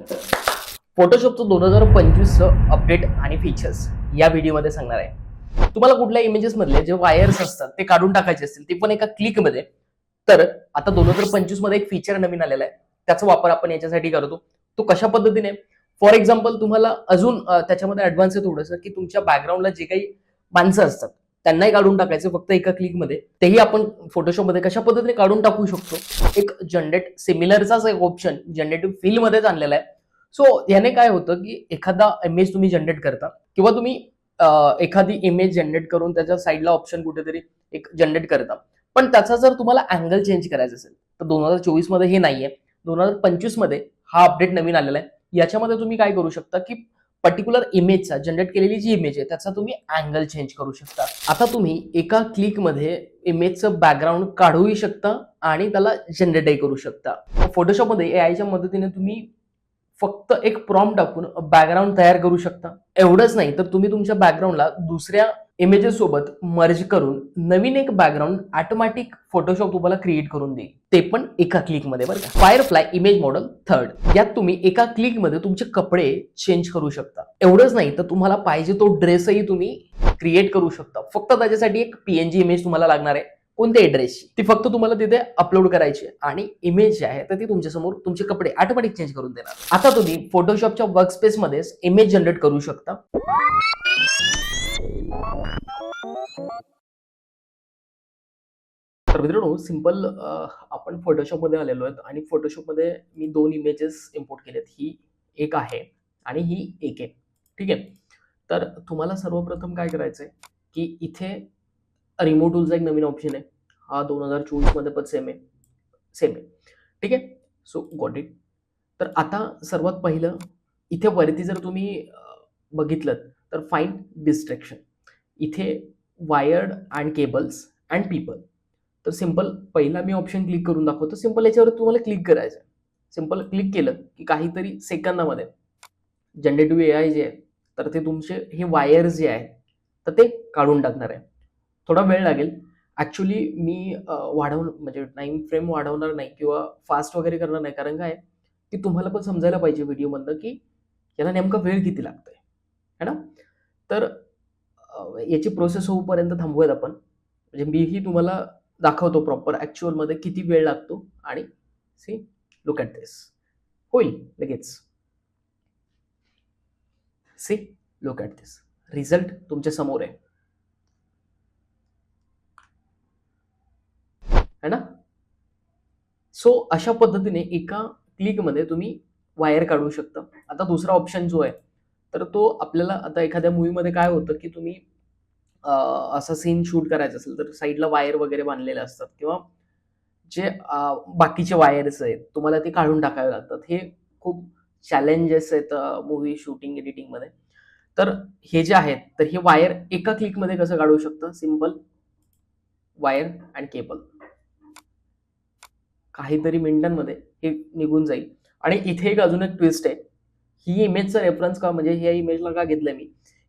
फोटोशॉपचं दोन हजार पंचवीसचं अपडेट आणि फीचर्स या व्हिडिओमध्ये सांगणार आहे. तुम्हाला कुठल्या इमेजेस मधले जे वायर्स असतात ते काढून टाकायचे असतील ते पण एका क्लिकमध्ये तर आता दोन हजार पंचवीसमध्ये एक फीचर नवीन आलेला आहे. त्याचा वापर आपण याच्यासाठी करतो. तो कशा पद्धतीने? फॉर एक्झाम्पल तुम्हाला अजून त्याच्यामध्ये ऍडव्हान्स आहे थोडंसं की तुमच्या बॅकग्राऊंडला जे काही माणसं असतात त्यांनाही काढून टाकायचं फक्त एका क्लिकमध्ये तेही आपण फोटोशॉपमध्ये कशा पद्धतीने काढून टाकू शकतो? एक जनरेट सिमिलरचाच एक ऑप्शन जनरेटिव्ह फील्ड मध्येच आणलेला आहे. सो याने काय होतं की एखादा इमेज तुम्ही जनरेट करता किंवा तुम्ही एखादी इमेज जनरेट करून त्याच्या साईडला ऑप्शन कुठेतरी एक जनरेट करता. पण त्याचा जर तुम्हाला अँगल चेंज करायचा असेल तर दोन हजार चोवीसमध्ये हे नाहीये. दोन हजार पंचवीसमध्ये हा अपडेट नवीन आलेला आहे. याच्यामध्ये तुम्ही काय करू शकता की पर्टिक्युलर इमेजचा जनरेट केलेली जी इमेज आहे त्याचा तुम्ही अँगल चेंज करू शकता. आता तुम्ही एका क्लिकमध्ये इमेजचं बॅकग्राऊंड काढूही शकता आणि त्याला जनरेटही करू शकता. फोटोशॉपमध्ये ए आयच्या मदतीने तुम्ही फक्त एक प्रॉम्प्ट टाकून बॅकग्राऊंड तयार करू शकता. एवढंच नाही तर तुम्ही तुमच्या बॅकग्राऊंडला दुसऱ्या इमेजेस सोबत मर्ज करून नवीन एक बॅकग्राऊंड ऑटोमॅटिक फोटोशॉप तुम्हाला क्रिएट करून देईल. ते पण एका क्लिकमध्ये बरं का? फायरफ्लाय इमेज मॉडेल थर्ड यात तुम्ही एका क्लिकमध्ये तुमचे कपडे चेंज करू शकता. एवढंच नाही तर तुम्हाला पाहिजे तो ड्रेसही तुम्ही क्रिएट करू शकता. फक्त त्याच्यासाठी एक पीएनजी इमेज तुम्हाला लागणार आहे. कोणत्याही ड्रेसची ती फक्त तुम्हाला तिथे अपलोड करायची आहे. आणि इमेज जी आहे तर ती तुमच्यासमोर तुमचे कपडे ऑटोमॅटिक चेंज करून देणार. आता तुम्ही फोटोशॉपच्या वर्कस्पेस मध्ये इमेज जनरेट करू शकता. तर मित्रांनो सिंपल आपण फोटोशॉपमध्ये आलेलो आहेत. आणि फोटोशॉपमध्ये मी दोन इमेजेस इम्पोर्ट केलेत. ही एक आहे आणि ही एक आहे. ठीक आहे? तर तुम्हाला सर्वप्रथम काय करायचं आहे की इथे रिमोट टूलचा एक नवीन ऑप्शन आहे. हा दोन हजार चोवीसमध्ये पण सेम आहे. सेम आहे. ठीक आहे? सो गॉट इट तर आता सर्वात पहिलं इथे वरती जर तुम्ही बघितलं तर फाईन डिस्ट्रॅक्शन इथे wired and cables and people तर सिंपल पहिला मी ऑप्शन क्लिक करून दाखवतो. सिंपल याच्यावर तुम्हाला क्लिक करायचं आहे. सिंपल क्लिक केलं की काहीतरी सेकंदामध्ये जनरेटिव्ह ए आय जे आहे तर ते तुमचे हे वायर जे आहे तर ते काढून टाकणार आहे. थोडा वेळ लागेल. ॲक्च्युली मी वाढवून म्हणजे टाईम फ्रेम वाढवणार नाही किंवा फास्ट वगैरे करणार नाही. कारण काय? की तुम्हाला पण समजायला पाहिजे व्हिडिओमधनं की याला नेमका वेळ किती लागतोय. है ना? तर याची प्रोसेस होऊपर्यंत थांबूयात आपण. म्हणजे मीही तुम्हाला दाखवतो प्रॉपर ॲक्च्युअलमध्ये किती वेळ लागतो आणि सी लुक ॲट दिस होईल लगेच. See look at this result तुमच्यासमोर आहे. है ना? सो अशा पद्धतीने एका क्लिकमध्ये तुम्ही वायर काढू शकता. आता दुसरा ऑप्शन जो आहे तर तो आपल्याला आता एखाद्या मूवीमध्ये काय होतं की तुम्ही असा सीन शूट करायचा असेल तर साईडला वायर वगैरे बांधलेले असतात किंवा जे बाकीचे वायर्स आहेत तुम्हाला ते काढून टाकावे लागतात. हे खूप चॅलेंजेस आहेत मूवी शूटिंग एडिटिंगमध्ये तर हे जे आहेत तर हे वायर एका क्लिकमध्ये कसं काढू शकतं? सिंपल वायर अँड केबल काहीतरी मिनिटांमध्ये हे निघून जाईल. आणि इथे एक अजून एक ट्विस्ट आहे. ही इमेजचा रेफरन्स का म्हणजे ह्या इमेजला का घेतलं मी?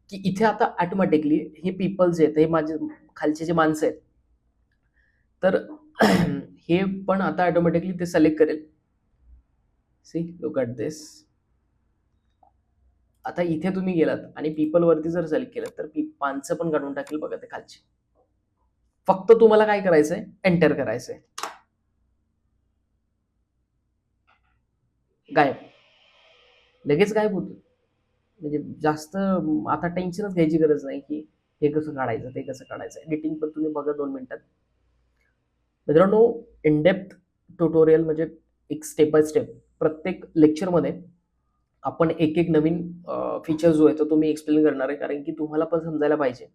की इथे आता ऑटोमॅटिकली हे पीपल जे आहेत हे माझे खालचे जे माणसं आहेत तर हे पण आता ऑटोमॅटिकली ते सिलेक्ट करेल. सी लुक ॲट दिस आता इथे तुम्ही गेलात आणि पीपलवरती वरती जर सिलेक्ट केलं तर पी माणसं पण काढून टाकेल बघा ते खालची. फक्त तुम्हाला काय करायचंय? एंटर करायचंय. गायब. लगेच गायब होतो. म्हणजे जास्त आता टेन्शनच घ्यायची गरज नाही की हे कसं काढायचं ते कसं काढायचं. एडिटिंग पण तुम्ही बघा दोन मिनिटात. मित्रांनो इनडेप्थ ट्युटोरियल म्हणजे एक स्टेप बाय स्टेप प्रत्येक लेक्चरमध्ये आपण एक एक नवीन फीचर जो आहे तो तुम्ही एक्सप्लेन करणार आहे. कारण की तुम्हाला पण समजायला पाहिजे.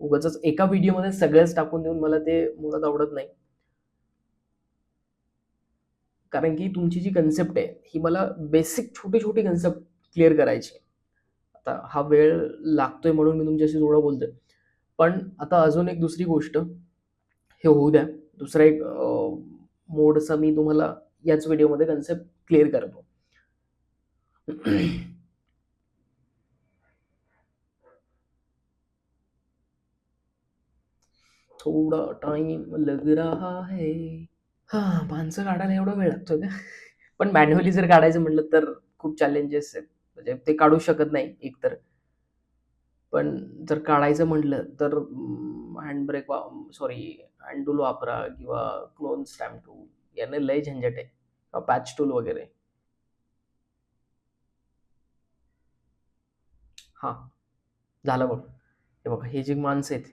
उगाच एका व्हिडिओमध्ये सगळंच टाकून देऊन मला ते मुळात आवडत नाही. कारण की तुमची जी कन्सेप्ट आहे ही मला बेसिक छोटी छोटी कन्सेप्ट क्लिअर करायची आता हा वेळ लागतोय म्हणून मी तुमच्याशी थोडं बोलतोय. पण आता अजून एक दुसरी गोष्ट हे होऊ द्या. दुसरा एक मोडचा मी तुम्हाला याच व्हिडिओमध्ये कन्सेप्ट क्लिअर करतो. थोडा टाइम लग रहा है. हा माणसं काढायला एवढा वेळ लागतो का? पण मॅन्युअली जर काढायचं म्हटलं तर खूप चॅलेंजेस आहेत. म्हणजे ते काढू शकत नाही एकतर. पण जर काढायचं म्हटलं तर हँडब्रेक वा सॉरी हँडूल वापरा किंवा क्लोन स्टॅम्प टूल याने लय झंझट आहे. किंवा पॅच टूल वगैरे. हां. झालं बघ. हे बघा हे जे माणसं आहेत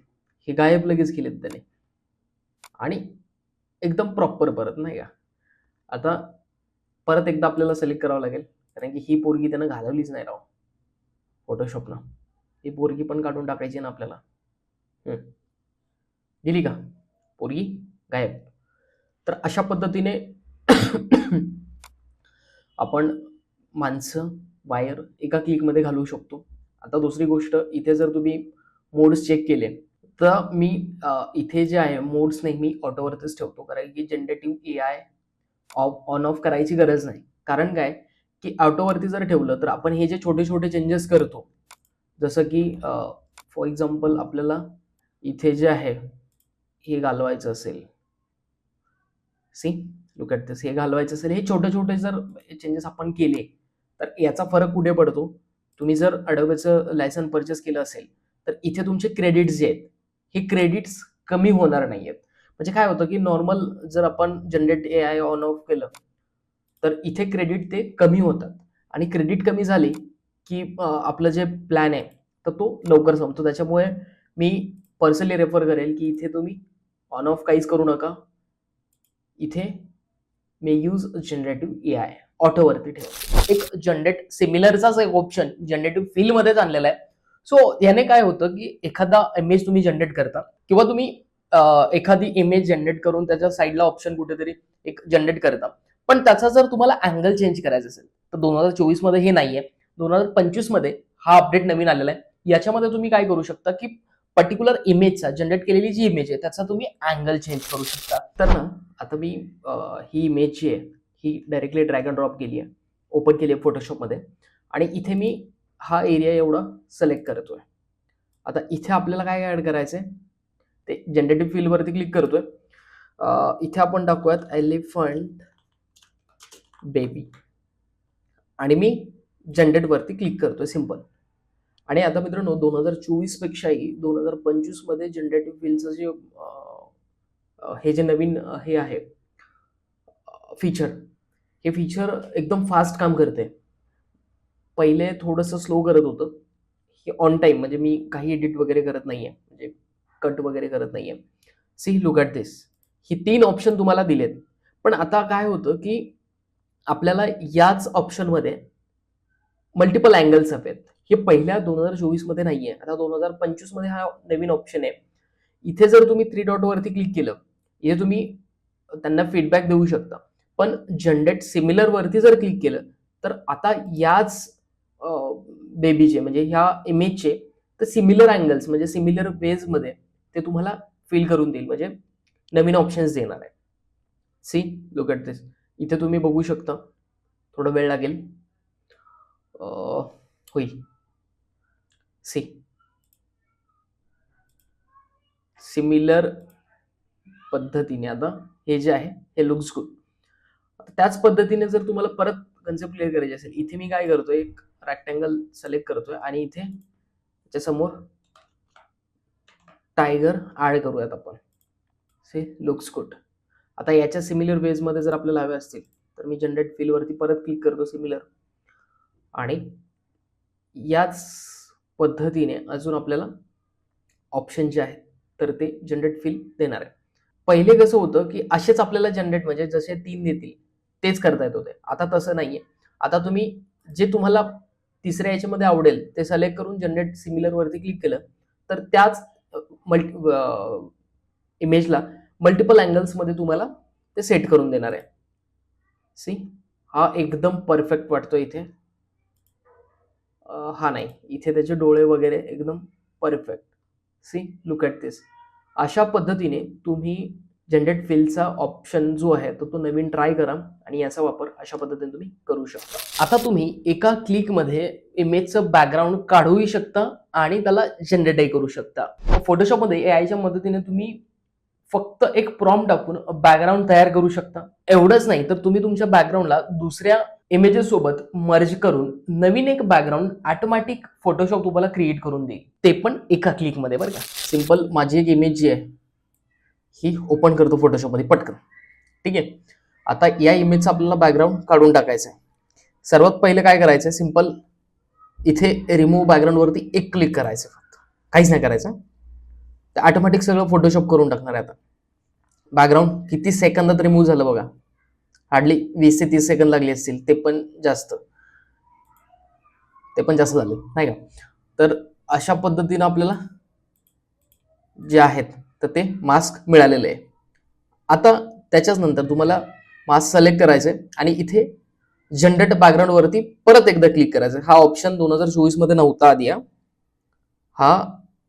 हे गायब लगेच केलेत त्याने. आणि एकदम प्रॉपर परत नाही का? आता परत एकदा आपल्याला सिलेक्ट करावं लागेल कारण की ही पोरगी त्यानं घालवलीच नाही राव. फोटोशॉपनं ही पोरगी पण काढून टाकायची ना आपल्याला. दिली का? पोरगी गायब. तर अशा पद्धतीने आपण माणसं वायर एका क्लिकमध्ये घालवू शकतो. आता दुसरी गोष्ट इथे जर तुम्ही मोड्स चेक केले तर मी इथे जे आहे मोड्स नेहमी ऑटोवरतीच ठेवतो. कारण की generative A I off on off करायची गरज नाही. कारण काय? की ऑटोवरती जर ठेवलं तर आपण हे जे छोटे छोटे चेंजेस करतो जसं की फॉर एक्झाम्पल आपल्याला इथे जे आहे हे घालवायचं असेल. सी लुक ॲट दिस हे घालवायचं असेल. हे छोटे छोटे जर चेंजेस आपण केले तर याचा फरक कुठे पडतो? तुम्ही जर अडोबेचं लायसन परचेस केलं असेल तर इथे तुमचे क्रेडिट्स जे आहेत हे क्रेडिट्स कमी होणार नाही आहेत म्हणजे काय होतं की नॉर्मल जर आपण generate A I on off केलं तर इथे क्रेडिट ते कमी होतात. आणि क्रेडिट कमी झाली की आपलं जे प्लॅन आहे तर तो लवकर संपतो. त्याच्यामुळे मी पर्सनली रेफर करेल की इथे तुम्ही ऑन ऑफ काहीच करू नका. इथे may use generative A I ऑटोवरती ठेवा एक जनरेट सिमिलरचाच एक ऑप्शन जनरेटिव्ह फील्डमध्येच आणलेला आहे. सो याने काय होतं की एखादा इमेज तुम्ही जनरेट करता किंवा तुम्ही एखादी इमेज जनरेट करून त्याच्या साईडला ऑप्शन कुठेतरी एक जनरेट करता. पण त्याचा जर तुम्हाला अँगल चेंज करायचा असेल तर दोन हजार चोवीसमध्ये हे नाहीये. दोन हजार पंचवीसमध्ये हा अपडेट नवीन आलेला आहे. याच्यामध्ये तुम्ही काय करू शकता की पर्टिक्युलर इमेजचा जनरेट केलेली जी इमेज आहे त्याचा तुम्ही अँगल चेंज करू शकता. तर ना आता मी ही इमेज जी आहे ही डायरेक्टली ड्रॅग अँड ड्रॉप केली आहे. ओपन केली आहे फोटोशॉपमध्ये आणि इथे मी हा एरिया एवढा सिलेक्ट करतोय. आता इथे आपल्याला काय ॲड करायचं आहे ते जनरेटिव्ह फील्डवरती क्लिक करतोय. आहे इथे आपण टाकूयात एलिफंट बेबी आणि मी जनरेटवरती क्लिक क्लिक करतोय सिंपल आणि आता मित्रांनो दोन हजार चोवीसपेक्षाही दोन हजार पंचवीसमध्ये जनरेटिव्ह फील्डचं जे हे जे नवीन हे आहे फीचर हे फीचर एकदम फास्ट काम करते. पहिले थोडंसं स्लो करत होतं. हे ऑन टाईम म्हणजे मी काही एडिट वगैरे करत नाहीये. म्हणजे कट वगैरे करत नाहीये. सी लुक ॲट दिस ही तीन ऑप्शन तुम्हाला दिलेत. पण आता काय होतं की आपल्याला याच ऑप्शनमध्ये मल्टिपल अँगल्स हवेत. हे पहिल्या दोन हजार चोवीसमध्ये नाही आहे आता दोन हजार पंचवीसमध्ये हा नवीन ऑप्शन आहे. इथे जर तुम्ही थ्री डॉटवरती क्लिक केलं हे तुम्ही त्यांना फीडबॅक देऊ शकता. पण जनरेट सिमिलरवरती जर क्लिक केलं तर आता याच बेबीचे म्हणजे ह्या इमेजचे तर सिमिलर अँगल्स म्हणजे सिमिलर वेजमध्ये ते तुम्हाला फील करून देईल. म्हणजे नवीन ऑप्शन्स देणार आहे. सी लुक ॲट दिस इथे तुम्ही बघू शकता. थोडा वेळ लागेल. होईल. सी सिमिलर पद्धतीने आता हे जे आहे हे लुक्स गुड त्याच पद्धतीने जर तुम्हाला परत कन्सेप्ट क्लिअर करायची असेल इथे मी काय करतो एक रॅक्टँगल सिलेक्ट करतोय आणि इथे त्याच्यासमोर टायगर ऍड करूयात आपण. से लुक्स गुड आता याच्या सिमिलर वेजमध्ये जर आपल्याला हवे असतील तर मी जनरेट फीलवरती परत क्लिक करतो सिमिलर आणि याच पद्धतीने अजून आपल्याला ऑप्शन जे आहेत तर ते जनरेट फील देणार आहे. पहिले कसं होतं की असेच आपल्याला जनरेट म्हणजे जसे तीन देतील तेच करता येत होते. आता तसं नाहीये. आता तुम्ही जे तुम्हाला तिसऱ्या याच्यामध्ये आवडेल ते सिलेक्ट करून जनरेट सिमिलरवरती क्लिक केलं तर त्याच मल्टी इमेजला मल्टिपल अँगल्समध्ये तुम्हाला ते सेट करून देणार आहे. सी हा एकदम परफेक्ट वाटतो इथे. हा नाही इथे त्याचे डोळे वगैरे एकदम perfect see look at this अशा पद्धतीने तुम्ही जनरेट फिलचा ऑप्शन जो आहे तो तो नवीन ट्राय करा आणि याचा वापर अशा पद्धतीने तुम्ही करू शकता. आता तुम्ही एका क्लिकमध्ये इमेजचं बॅकग्राऊंड काढूही शकता आणि त्याला जनरेटही करू शकता. फोटोशॉपमध्ये ए आयच्या मदतीने तुम्ही फक्त एक प्रॉम्प्ट टाकून बॅकग्राऊंड तयार करू शकता. एवढंच नाही तर तुम्ही तुमच्या बॅकग्राऊंडला दुसऱ्या इमेजेस सोबत मर्ज करून नवीन एक बॅकग्राऊंड ऑटोमॅटिक फोटोशॉप तुम्हाला क्रिएट करून देईल. ते पण एका क्लिकमध्ये बरं का. सिंपल माझी एक इमेज जी आहे ही ओपन करतो फोटोशॉपमध्ये पटकन. ठीक? आहे आता या इमेजचा आपल्याला बॅकग्राऊंड काढून टाकायचं आहे सर्वात पहिले काय करायचं आहे सिंपल इथे रिमूव्ह बॅकग्राऊंडवरती एक क्लिक करायचं फक्त. काहीच नाही करायचं. ते ऑटोमॅटिक सगळं फोटोशॉप करून टाकणार आहे आता. बॅकग्राऊंड किती सेकंदात रिमूव्ह झालं बघा. हार्डली वीस ते तीस सेकंद लागले असतील ते पण जास्त. ते पण जास्त झाले नाही का? तर अशा पद्धतीनं आपल्याला जे आहेत तर ते मास्क मिळालेले आहे. आता त्याच्याच नंतर तुम्हाला मास्क सिलेक्ट करायचं आहे आणि इथे जनरेट बॅकग्राऊंडवरती परत एकदा क्लिक करायचं हा ऑप्शन दोन हजार चोवीसमध्ये नव्हता आधी हा. हा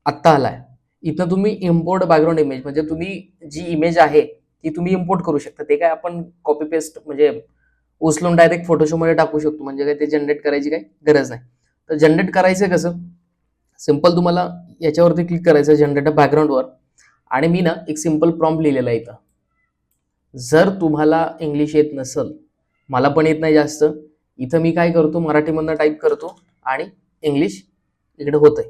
आत्ता आलाय इथं तुम्ही इम्पोर्ट बॅकग्राऊंड इमेज म्हणजे तुम्ही जी इमेज आहे ती तुम्ही इम्पोर्ट करू शकता. ते काय आपण कॉपी पेस्ट म्हणजे उचलून डायरेक्ट फोटोशॉपमध्ये टाकू शकतो. म्हणजे काय ते जनरेट करायची काही गरज नाही. तर जनरेट करायचं कसं? सिंपल तुम्हाला याच्यावरती क्लिक करायचं जनरेट बॅकग्राऊंडवर आणि मी ना एक सिंपल प्रॉम्प्ट लिहिलेला आहे इथं. जर तुम्हाला इंग्लिश येत नसेल मला पण येत नाही जास्त इथं मी काय करतो मराठीमधनं टाईप करतो आणि इंग्लिश इकडे होतंय.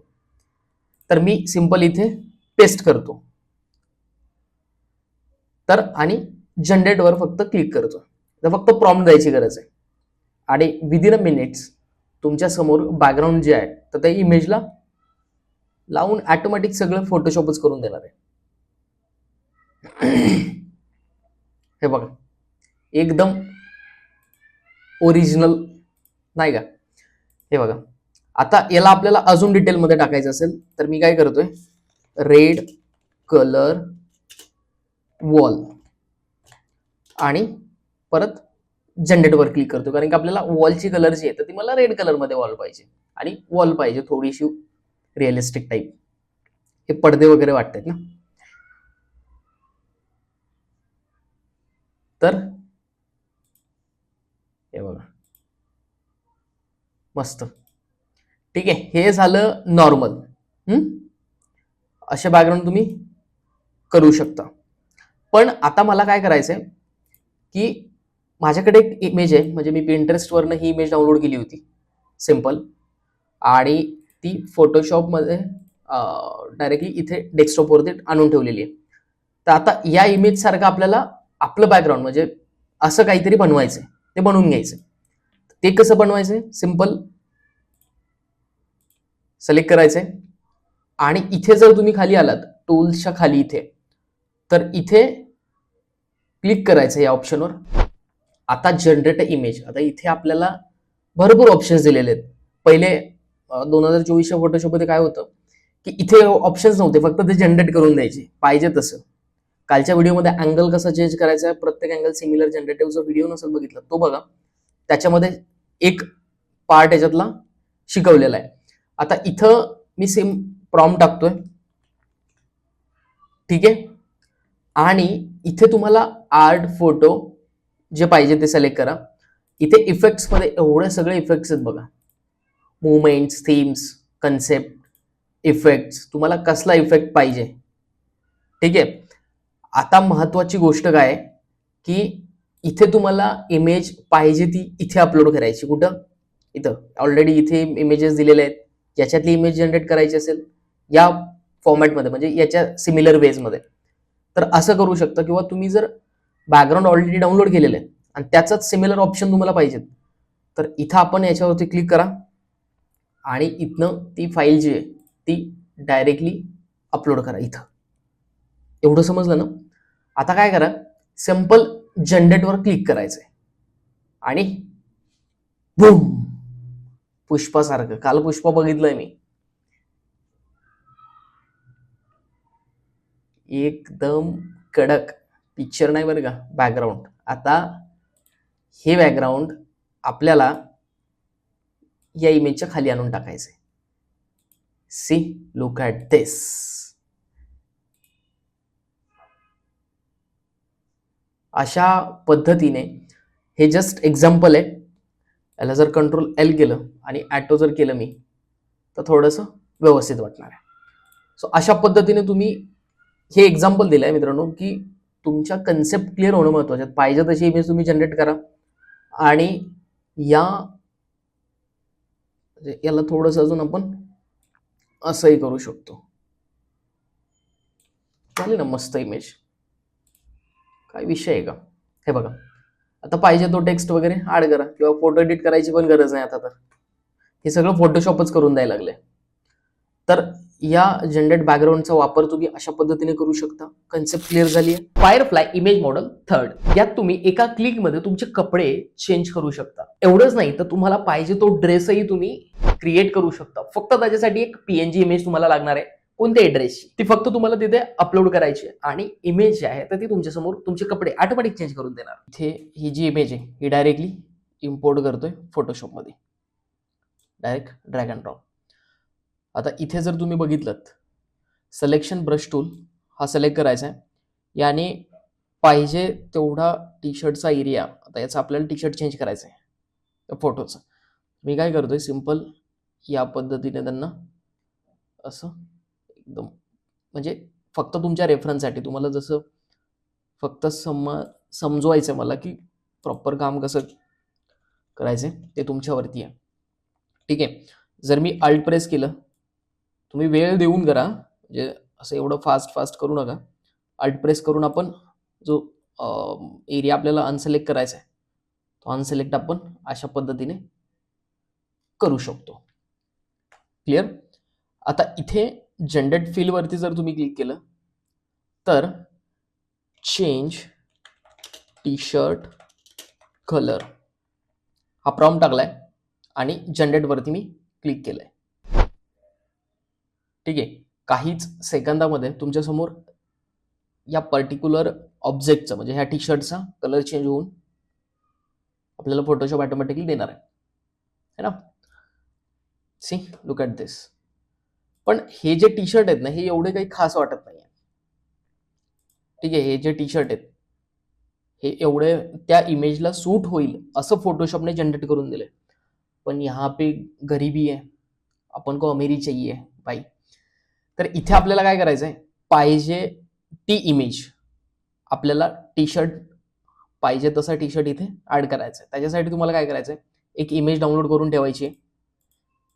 तर मी सिंपल इथे पेस्ट करतो. तर आणि जनरेटवर फक्त क्लिक करतो. तर फक्त प्रॉम्प्ट द्यायची गरज आहे. आणि विदिन अ मिनिट्स तुमच्यासमोर बॅकग्राऊंड जे आहे तर त्या इमेजला लावून ॲटोमॅटिक सगळं फोटोशॉपच करून देणार आहे. हे बघा. एकदम ओरिजिनल नाही का? हे बघा. आता याला आपल्याला अजून डिटेलमध्ये टाकायचं असेल तर मी काय करतोय? रेड कलर वॉल आणि परत जनरेटवर क्लिक करतो कारण की आपल्याला वॉलची कलर जी आहे तर ती मला रेड कलरमध्ये वॉल पाहिजे. आणि वॉल पाहिजे थोडीशी रिअलिस्टिक टाईप हे पडदे वगैरे वाटतात ना? तर हे बघा. मस्त. ठीक आहे हे झालं नॉर्मल असे बॅकग्राऊंड तुम्ही करू शकता. पण आता मला काय करायचं आहे की माझ्याकडे एक इमेज आहे म्हणजे मी पिंटरेस्टवरनं ही इमेज डाउनलोड केली होती. सिंपल आणि ती फोटोशॉपमध्ये डायरेक्टली इथे डेस्कटॉपवरती आणून ठेवलेली आहे. तर आता या इमेजसारखं आपल्याला आपलं बॅकग्राऊंड म्हणजे असं काहीतरी बनवायचं ते बनवून घ्यायचं ते कसं बनवायचंय? सिंपल सिलेक्ट करायचंय. आणि इथे जर तुम्ही खाली आलात टूल्सच्या खाली इथे तर इथे क्लिक करायचं या ऑप्शनवर आता जनरेट इमेज आता इथे आपल्याला भरपूर ऑप्शन्स दिलेले आहेत. पहिले दोन हजार चोवीसच्या फोटोशॉपमध्ये काय होतं की इथे ऑप्शन्स नव्हते फक्त ते जनरेट करून द्यायचे. पाहिजे तसं. कालच्या व्हिडिओमध्ये अँगल कसा चेंज करायचा आहे प्रत्येक अँगल सिमिलर जनरेटिव्हचा व्हिडिओ नसेल बघितला तो बघा. त्याच्यामध्ये एक पार्ट याच्यातला शिकवलेला आहे. आता इथं मी सेम प्रॉम टाकतोय. ठीक आहे? आणि इथे तुम्हाला आर्ट फोटो जे पाहिजे ते सिलेक्ट करा. इथे इफेक्ट्समध्ये एवढे सगळे इफेक्ट्स आहेत बघा. मुवमेंट्स थीम्स कन्सेप्ट इफेक्ट्स तुम्हाला कसला इफेक्ट पाहिजे? ठीक आहे? आता महत्वाची गोष्ट काय? की इथे तुम्हाला इमेज पाहिजे ती इथे अपलोड करायची. कुठं? इथं. ऑलरेडी इथे इमेजेस दिलेले आहेत. याच्यातली इमेज जनरेट करायची असेल या फॉर्मॅटमध्ये म्हणजे याच्या सिमिलर वेजमध्ये तर असं करू शकता किंवा तुम्ही जर बॅकग्राऊंड ऑलरेडी डाउनलोड केलेलं आहे आणि त्याचाच सिमिलर ऑप्शन तुम्हाला पाहिजेत तर इथं आपण याच्यावरती क्लिक करा आणि इथनं ती फाईल जी आहे ती डायरेक्टली अपलोड करा इथं. एवढं समजलं ना? आता काय करा सिंपल जनरेटवर क्लिक करायचंय. आणि बूम पुष्पासारखं. काल पुष्पा बघितलंय मी. एकदम कडक. पिक्चर नाही बरं का? बॅकग्राऊंड आता हे बॅकग्राऊंड आपल्याला या इमेजच्या खाली आणून टाकायचंय. सी लुक ॲट दिस अशा पद्धतीने हे जस्ट एक्झाम्पल आहे. याला जर कंट्रोल एल केलं आणि ॲटो जर केलं मी तर थोडंसं व्यवस्थित वाटणार आहे. सो अशा पद्धतीने तुम्ही हे एक्झाम्पल दिलं आहे मित्रांनो की तुमच्या कन्सेप्ट क्लिअर होणं महत्त्वाचं आहे. पाहिजे तशी इमेज तुम्ही जनरेट करा. आणि या म्हणजे याला थोडंसं अजून आपण असंही करू शकतो. झाली ना मस्त इमेज काय विषय आहे का? हे बघा. आता पाहिजे तो टेक्स्ट वगैरे ऍड करा किंवा फोटो एडिट करायची पण गरज नाही आता तर. हे सगळं फोटोशॉपच करून द्यायला लागले. तर या जनरेट बॅकग्राऊंडचा वापर तुम्ही अशा पद्धतीने करू शकता. कन्सेप्ट क्लिअर झाली आहे. फायरफ्लाय इमेज मॉडेल थर्ड यात तुम्ही एका क्लिकमध्ये तुमचे कपडे चेंज करू शकता. एवढंच नाही तर तुम्हाला पाहिजे तो ड्रेसही तुम्ही क्रिएट करू शकता. फक्त त्याच्यासाठी एक पीएनजी इमेज तुम्हाला लागणार आहे. कोणत्या ड्रेसची ती फक्त तुम्हाला तिथे अपलोड करायची आहे. आणि इमेज जी आहे तर ती तुमच्यासमोर तुमचे कपडे ऑटोमॅटिक चेंज करून देणार. इथे ही जी इमेज आहे ही डायरेक्टली इम्पोर्ट करतोय फोटोशॉपमध्ये डायरेक्ट ड्रॅग अँड ड्रॉप आता इथे जर तुम्ही बघितलं सिलेक्शन ब्रश टूल हा सिलेक्ट करायचा आहे. याने पाहिजे तेवढा टी शर्टचा एरिया आता याचा आपल्याला टी शर्ट चेंज करायचा आहे. फोटोचं मी काय करतोय सिंपल या पद्धतीने त्यांना असं एकदम म्हणजे फक्त तुमच्या रेफरन्ससाठी तुम्हाला जसं फक्त सम समजवायचं आहे मला की प्रॉपर काम कसं करायचं आहे ते तुमच्यावरती आहे. ठीक आहे? जर मी अल्ट प्रेस केलं तुम्ही वेळ देऊन करा. म्हणजे असं एवढं फास्ट फास्ट करू नका. अल्ट प्रेस करून आपण जो एरिया आपल्याला अनसिलेक्ट करायचा आहे तो अनसिलेक्ट आपण अशा पद्धतीने करू शकतो. क्लिअर आता इथे जनरेट फीलवरती जर तुम्ही क्लिक केलं तर चेंज टी शर्ट कलर हा प्रॉम टाकलाय आणि जनरेटवरती मी क्लिक केलंय. ठीक आहे? काहीच सेकंदामध्ये तुमच्यासमोर या पर्टिक्युलर ऑब्जेक्टचं म्हणजे ह्या टी शर्टचा कलर चेंज होऊन आपल्याला फोटोशॉप ऑटोमॅटिकली देणार आहे. है ना? सी लुक ॲट दिस पण हे जे टी शर्ट आहेत ना हे एवढे काही खास वाटत नाही ठीक आहे हे जे टी शर्ट आहेत हे एवढे त्या इमेजला सूट होईल असं फोटोशॉपने जनरेट करून दिले पण यहाँ पे गरीबी आहे. आपण को अमेरी चाहिए बाई तर इथे आपल्याला काय करायचं आहे पाहिजे ती इमेज आपल्याला टी शर्ट पाहिजे तसा टी शर्ट इथे ऍड करायचं आहे त्याच्यासाठी तुम्हाला काय करायचं आहे एक इमेज डाउनलोड करून ठेवायची आहे.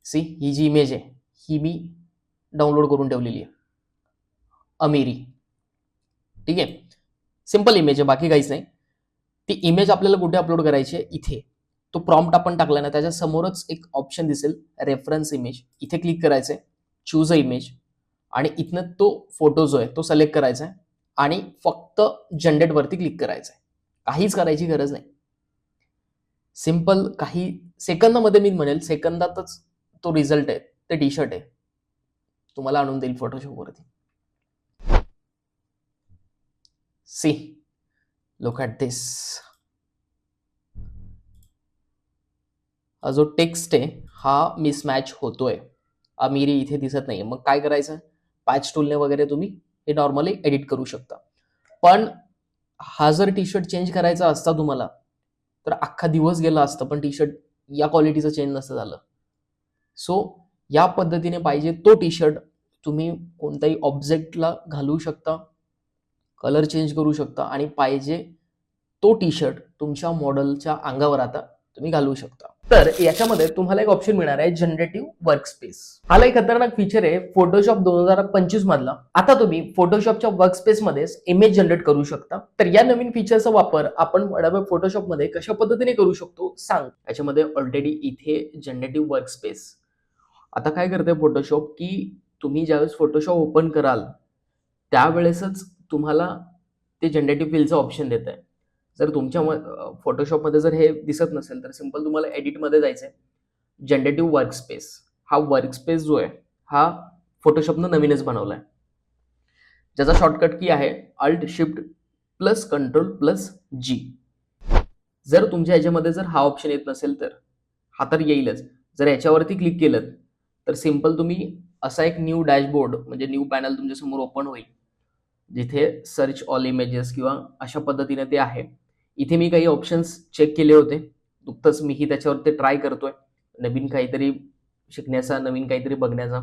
सी ही जी इमेज आहे ही मी डाउनलोड करून ठेवलेली आहे. अमेरी. ठीक आहे? सिंपल इमेज आहे बाकी काहीच नाही. ती इमेज आपल्याला कुठे अपलोड करायची आहे? इथे. तो प्रॉम्प्ट आपण टाकला ना त्याच्या समोरच एक ऑप्शन दिसेल रेफरन्स इमेज इथे क्लिक करायचं आहे चूज अ इमेज आणि इथनं तो फोटो जो आहे तो सिलेक्ट करायचा आहे. आणि फक्त जनरेटवरती क्लिक करायचं आहे काहीच करायची गरज नाही. सिंपल काही सेकंदामध्ये मी म्हणेल सेकंदातच तो रिझल्ट आहे ते टी शर्ट आहे. तुम्हाला आणून देईल फोटोशॉपवरती सी लुक ॲट दिस हा जो टेक्स्ट आहे हा मिसमॅच होतोय. अमिरी इथे दिसत नाही मग काय करायचं? पॅच टूलने वगैरे तुम्ही हे नॉर्मली एडिट करू शकता. पण हा जर टी शर्ट चेंज करायचा असता तुम्हाला तर अख्खा दिवस गेला असतं पण टी शर्ट या क्वालिटीचं चेंज नसतं झालं. सो या पद्धतीने पाहिजे तो टी शर्ट तुम्ही कोणत्याही ऑब्जेक्टला घालू शकता कलर चेंज करू शकता आणि पाहिजे तो टी शर्ट तुमच्या मॉडेलच्या अंगावर आता तुम्ही घालू शकता. तर याच्यामध्ये तुम्हाला एक ऑप्शन मिळणार आहे जनरेटिव्ह वर्क स्पेस हा एक खतरनाक फीचर आहे फोटोशॉप दोन हजार पंचवीस मधला. आता तुम्ही फोटोशॉपच्या वर्क स्पेस मध्ये इमेज जनरेट करू शकता. तर या नवीन फीचरचा वापर आपण फोटोशॉपमध्ये कशा पद्धतीने करू शकतो सांग. याच्यामध्ये ऑलरेडी इथे जनरेटिव्ह वर्क स्पेस आता काय करते फोटोशॉप की तुम्ही ज्यावेळेस फोटोशॉप ओपन कराल त्यावेळेसच तुम्हाला ते जनरेटिव्ह फिलचं ऑप्शन देत आहे जर तुमच्या फोटोशॉपमध्ये जर हे दिसत नसेल तर सिंपल तुम्हाला एडिटमध्ये जायचं आहे जनरेटिव्ह वर्क स्पेस हा वर्क स्पेस जो आहे हा फोटोशॉपनं नवीनच बनवला आहे ज्याचा शॉर्टकट की आहे alt shift plus control plus G जर तुमच्या याच्यामध्ये जर हा ऑप्शन येत नसेल तर हा तर येईलच. जर याच्यावरती क्लिक केलं तर सिंपल तुम्ही असा एक न्यू डॅशबोर्ड म्हणजे न्यू पॅनल तुमच्यासमोर ओपन होईल. जिथे सर्च ऑल इमेजेस किंवा अशा पद्धतीने ते आहे. इथे मी काही ऑप्शन्स चेक केले होते. नुकतंच मीही त्याच्यावर ते ट्राय करतोय. नवीन काहीतरी शिकण्याचा नवीन काहीतरी बघण्याचा.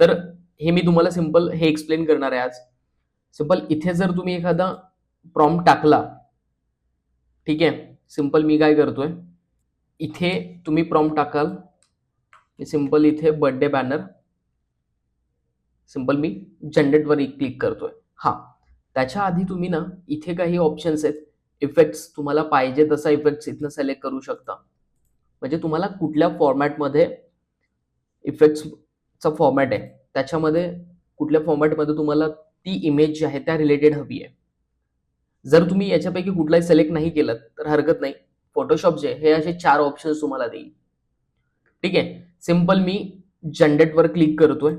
तर हे मी तुम्हाला सिंपल हे एक्सप्लेन करणार आहे आज. सिंपल इथे जर तुम्ही एखादा प्रॉम्प्ट टाकला ठीक आहे? सिंपल मी काय करतोय? इथे तुम्ही प्रॉम्प्ट टाकाल. सिंपल इथे बर्थडे बॅनर सिंपल मी जनरेटवर क्लिक करतोय. हा. त्याच्या आधी तुम्ही ना इथे काही ऑप्शन्स आहेत. इफेक्ट्स तुम्हाला पाहिजे तसा इफेक्ट्स इथनं सिलेक्ट करू शकता. म्हणजे तुम्हाला कुठल्या फॉर्मॅटमध्ये इफेक्ट्सचा फॉर्मॅट आहे. त्याच्यामध्ये कुठल्या फॉर्मॅटमध्ये तुम्हाला ती इमेज जी आहे त्या रिलेटेड हवी आहे. जर तुम्ही याच्यापैकी कुठलाही सिलेक्ट नाही केलं तर हरकत नाही. फोटोशॉप जे हे असे चार ऑप्शन्स तुम्हाला देईल. ठीक आहे. सिंपल मी जनरेटवर क्लिक करतोय.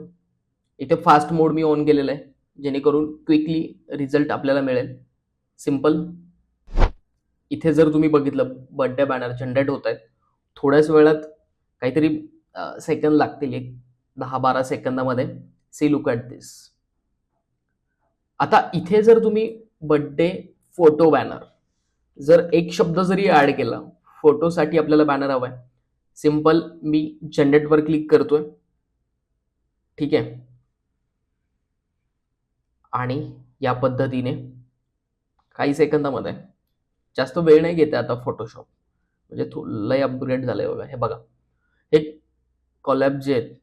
इथे फास्ट मोड मी ऑन केलेला आहे. जेणेकरून क्विकली रिझल्ट आपल्याला मिळेल. सिंपल इथे जर तुम्ही बघितलं बड्डे बॅनर जनरेट होत आहेत. थोड्याच वेळात काहीतरी सेकंद लागतील एक दहा बारा सेकंदामध्ये. सी लुक ॲट दिस आता इथे जर तुम्ही बड्डे फोटो बॅनर जर एक शब्द जरी ॲड केला फोटोसाठी आपल्याला बॅनर हवा आहे सिंपल मी जनरेटवर क्लिक करतोय. ठीक आहे? आणि या पद्धतीने काही सेकंदामध्ये जास्त वेळ नाही घेते आता फोटोशॉप म्हणजे थो- लय अपग्रेड झालं आहे बघा. हे बघा. हे कॉलॅब जे आहेत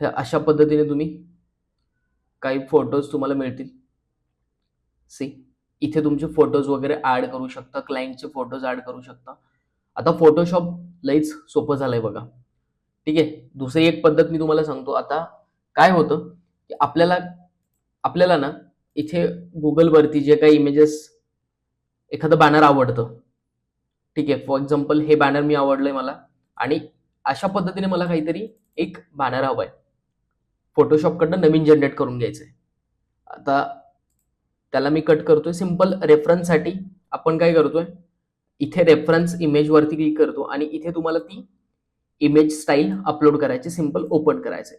हे अशा पद्धतीने तुम्ही काही फोटोज तुम्हाला मिळतील. सी इथे तुमचे फोटोज वगैरे ॲड करू शकता क्लायंटचे फोटोज ॲड करू शकता. आता फोटोशॉप लईच सोपं झालं आहे बघा. ठीक आहे? दुसरी एक पद्धत मी तुम्हाला सांगतो. आता काय होतं की आपल्याला आपल्याला ना इथे गुगलवरती जे काही इमेजेस एखादं बॅनर आवडतं. ठीक आहे फॉर एक्झाम्पल हे बॅनर मी आवडलंय मला आणि अशा पद्धतीने मला काहीतरी एक बॅनर हवाय. फोटोशॉपकडनं नवीन जनरेट करून घ्यायचंय. आता त्याला मी कट करतोय. सिंपल रेफरन्ससाठी आपण काय करतोय? इथे रेफरन्स इमेजवरती क्लिक करतो आणि इथे तुम्हाला ती इमेज स्टाईल अपलोड करायची सिंपल ओपन करायचे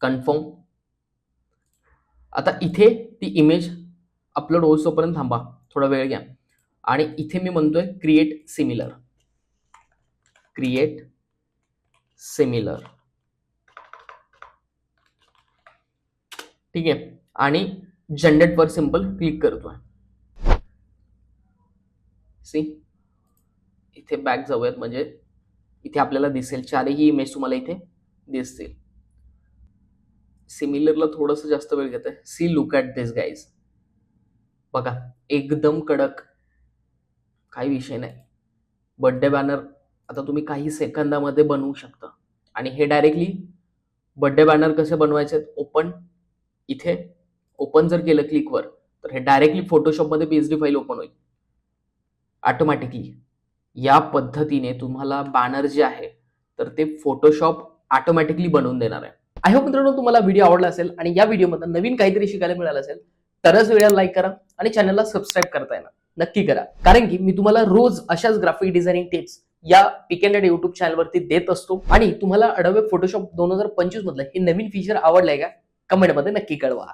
कन्फर्म आता इथे ती इमेज अपलोड होईस्तोपर्यंत थांबा. थोडा वेळ घ्या. आणि इथे मी म्हणतोय क्रिएट सिमिलर क्रिएट सिमिलर ठीक आहे? आणि जनरेटवर सिंपल क्लिक करतोय. सी इथे बॅक जाऊयात. म्हणजे इथे आपल्याला दिसेल. चारही इमेज तुम्हाला इथे दिसतील. सिमिलरला थोडंसं जास्त वेळ घेत आहे see look at this guys बघा एकदम कडक. काही विषय नाही. बड्डे बॅनर आता तुम्ही काही सेकंदामध्ये बनवू शकता. आणि हे डायरेक्टली बड्डे बॅनर कसे बनवायचे ओपन इथे ओपन जर केलं क्लिकवर तर हे directly फोटोशॉपमध्ये P H D file open होईल. ऑटोमॅटिकली या पद्धतीने तुम्हाला बॅनर जे आहे तर ते फोटोशॉप ऑटोमॅटिकली बनवून देणार आहे. आय होप मित्रांनो तुम्हाला व्हिडिओ आवडला असेल आणि या व्हिडिओमध्ये नवीन काहीतरी शिकायला मिळालं असेल तरच व्हिडिओला लाईक करा आणि चॅनलला सबस्क्राईब करता येणार. नक्की करा. कारण की मी तुम्हाला रोज अशाच ग्राफिक डिझायनिंग टिप्स या पिक अँड युट्यूब चॅनलवरती देत असतो आणि तुम्हाला अडवे फोटोशॉप दोन हजार पंचवीस मधलं हे नवीन फीचर आवडलंय का? कमेंटमध्ये नक्की कळवा.